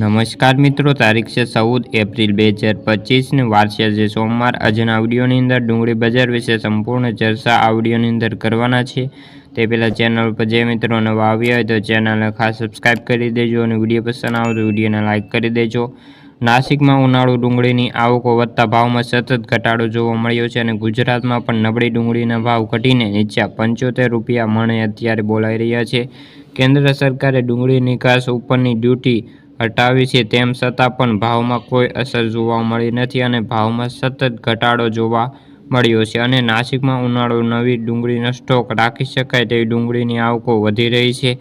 નમસ્કાર મિત્રો, તારીખ છે ચૌદ એપ્રિલ બે હજાર પચીસની વાર છે જે સોમવાર. આજના આવડિયોની અંદર ડુંગળી બજાર વિશે સંપૂર્ણ ચર્ચા આવડીઓની અંદર કરવાના છે. તે પહેલાં ચેનલ પર જે મિત્રો નવા આવ્યા હોય તો ચેનલને ખાસ સબસ્ક્રાઈબ કરી દેજો અને વીડિયો પસંદ આવે તો વિડીયોને લાઇક કરી દેજો. નાસિકમાં ઉનાળુ ડુંગળીની આવકો વધતા ભાવમાં સતત ઘટાડો જોવા મળ્યો છે અને ગુજરાતમાં પણ નબળી ડુંગળીના ભાવ ઘટીને નીચા પંચોતેર રૂપિયા મણે અત્યારે બોલાઈ રહ્યા છે. કેન્દ્ર સરકારે ડુંગળી નિકાસ ઉપરની ડ્યુટી હટાવી છે, તેમ છતાં પણ ભાવમાં કોઈ અસર જોવા મળી નથી અને ભાવમાં સતત ઘટાડો જોવા મળ્યો છે અને નાસિકમાં ઉનાળો નવી ડુંગળીનો સ્ટોક રાખી શકાય તેવી ડુંગળીની આવકો વધી રહી છે.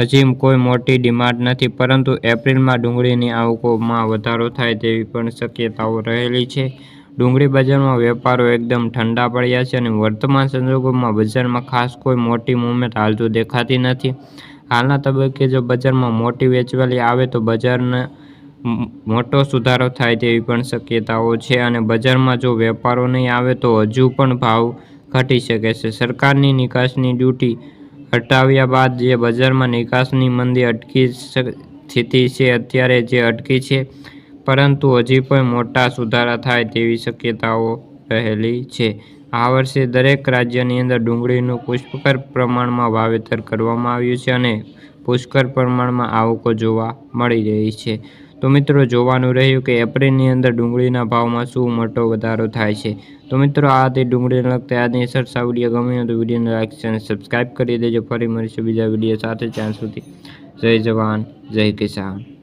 હજી કોઈ મોટી ડિમાન્ડ નથી, પરંતુ એપ્રિલમાં ડુંગળીની આવકોમાં વધારો થાય તેવી પણ શક્યતાઓ રહેલી છે. ડુંગળી બજારમાં વેપારો એકદમ ઠંડા પડ્યા છે અને વર્તમાન સંજોગોમાં બજારમાં ખાસ કોઈ મોટી મુવમેન્ટ હાલ દેખાતી નથી. હાલના તબક્કે જો બજારમાં મોટી વેચવાલી આવે તો બજારને મોટો સુધારો થાય તેવી પણ શક્યતાઓ છે અને બજારમાં જો વેપારો નહીં આવે તો હજુ પણ ભાવ ઘટી શકે છે. સરકારની નિકાસની ડ્યુટી હટાવ્યા બાદ જે બજારમાં નિકાસની મંદી અટકી સ્થિતિ છે અત્યારે જે અટકી છે, પરંતુ હજી પણ મોટા સુધારા થાય તેવી શક્યતાઓ રહેલી છે. આ વર્ષે દરેક રાજ્યની અંદર ડુંગળીનું પુષ્કળ પ્રમાણમાં વાવેતર કરવામાં આવ્યું છે અને પુષ્કળ પ્રમાણમાં આવકો જોવા મળી રહી છે. તો મિત્રો, જોવાનું રહ્યું કે એપ્રિલની અંદર ડુંગળીના ભાવમાં શું મોટો વધારો થાય છે. તો મિત્રો, આ તે ડુંગળીને લગતા આજની સરસા સાવડીએ ગમ્યું તો વિડીયોને લાઈક અને સબસ્ક્રાઈબ કરી દેજો. ફરી મળીશું બીજા વીડિયો સાથે. ત્યાં સુધી જય જવાન, જય કિસાન.